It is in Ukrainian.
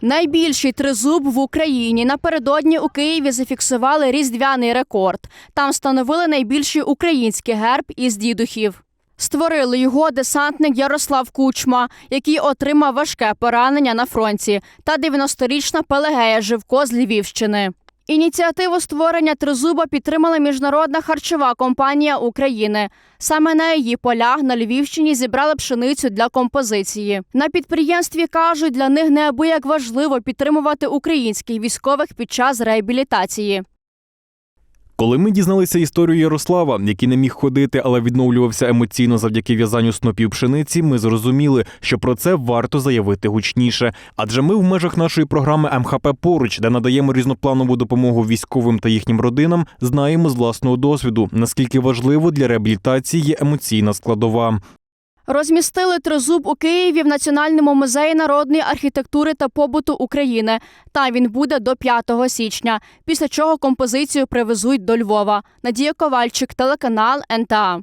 Найбільший тризуб в Україні напередодні у Києві зафіксували різдвяний рекорд. Там встановили найбільший український герб із дідухів. Створили його десантник Ярослав Кучма, який отримав важке поранення на фронті, та 90-річна Пелегея Живко з Львівщини. Ініціативу створення тризуба підтримала міжнародна харчова компанія України. Саме на її полях на Львівщині зібрали пшеницю для композиції. На підприємстві кажуть, для них неабияк важливо підтримувати українських військових під час реабілітації. Коли ми дізналися історію Ярослава, який не міг ходити, але відновлювався емоційно завдяки в'язанню снопів пшениці, ми зрозуміли, що про це варто заявити гучніше. Адже ми в межах нашої програми МХП поруч, де надаємо різнопланову допомогу військовим та їхнім родинам, знаємо з власного досвіду, наскільки важливо для реабілітації є емоційна складова. Розмістили тризуб у Києві в Національному музеї народної архітектури та побуту України. Там він буде до 5 січня, після чого композицію привезуть до Львова. Надія Ковальчик, телеканал НТА.